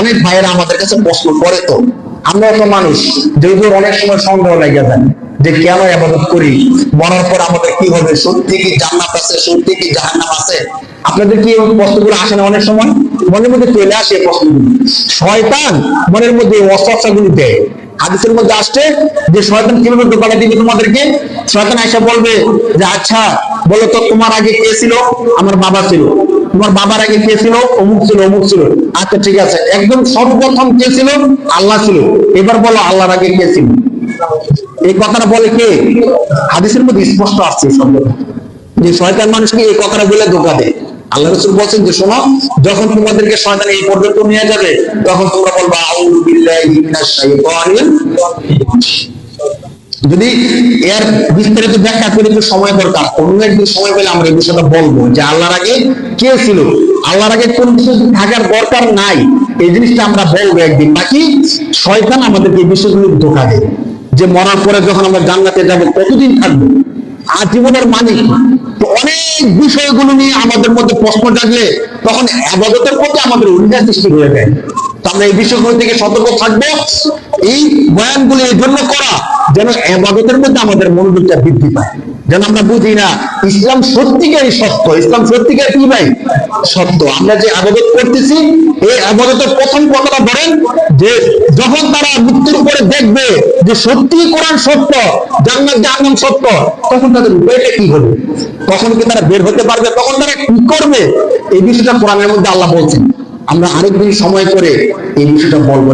অনেক ভাইয়েরা আমাদের কাছে প্রশ্ন করে তো, আমরা তো মানুষ যেহেতু অনেক সময় সন্দেহ লেগে যায় যে কেন আবাদত করি, মরার পর আমাদের কি হবে, সত্যি কি জান্নাত আছে, সত্যি কি জাহান্নাম আছে? আপনাদের কি এই প্রশ্নগুলো আসে না অনেক সময়? মনের মধ্যে চলে আসে এই প্রশ্নগুলো। শয়তান মনের মধ্যে অস্ত্রগুলি দেয়। হাদিসের মধ্যে আসছে যে শয়তান কীভাবে দোকানে দিবে তোমাদেরকে? শয়তান এসে বলবে যে আচ্ছা বলো তো তোমার আগে কে ছিল? আমার বাবা ছিল। তোমার বাবার আগে কে ছিল? অমুক ছিল অমুক ছিল। আচ্ছা ঠিক আছে। একদম সর্বপ্রথম কে ছিল? আল্লাহ ছিল। এবার বলো, আল্লাহর আগে কে ছিল? এই কথাটা বলে কে? হাদিসের মধ্যে স্পষ্ট আসছে এই যে শয়তান মানুষকে এই কথাটা বলে ধোকা দেয়। আল্লাহ রসুল বলছেন যে, শোনো, যখন তোমাদেরকে শয়তান এই পর্যন্ত নিয়ে যাবে, তখন তোমরা বলবা, আউযু যদি এর বিস্তারিত ব্যাখ্যা করে, একটু সময় দরকার। অন্য একদিন সময় পেলে আমরা এই বিষয়টা বলব যে আল্লাহর আগে কে ছিল? আল্লাহর আগে কোন কিছু থাকার দরকার নাই। এই জিনিসটা আমরা বলব একদিন। বাকি শয়তান আমাদেরকে এই বিষয়গুলো ধোকা দেয়। যে মরার পরে যখন আমরা জান্নাতে যাব, কতদিন থাকব? আর জীবনের মানে তো অনেক বিষয়গুলো নিয়ে আমাদের মধ্যে প্রশ্ন জাগলে তখন আবাদতের প্রতি আমাদের উল্টা সৃষ্টি হয়ে যায়। তো আমরা এই বিষয়গুলো থেকে সতর্ক থাকব। এই বয়ানগুলো এই জন্য করা যেন আবাদতের মধ্যে আমাদের মনোযোগটা বৃদ্ধি পায়। যেন আমরা বুঝি না, ইসলাম সত্যিকারই সত্য, ইসলাম সত্যিকার কি ভাই সত্য। আমরা যে আবাদত করতেছি, এই আবাদতের প্রথম কথাটা বলেন যে, যখন তারা মৃত্যুর উপরে দেখবে যে সত্যি কোরআন সত্য, জান্নাত জাহান্নাম সত্য, তখন তাদের উপায়টা কি হবে? তখন কি তারা বের হতে পারবে? তখন তারা কি করবে? এই বিষয়টা কোরআনের মধ্যে আল্লাহ বলছেন। আমরা আরেকদিন সময় করে এই বিষয়টা বলব।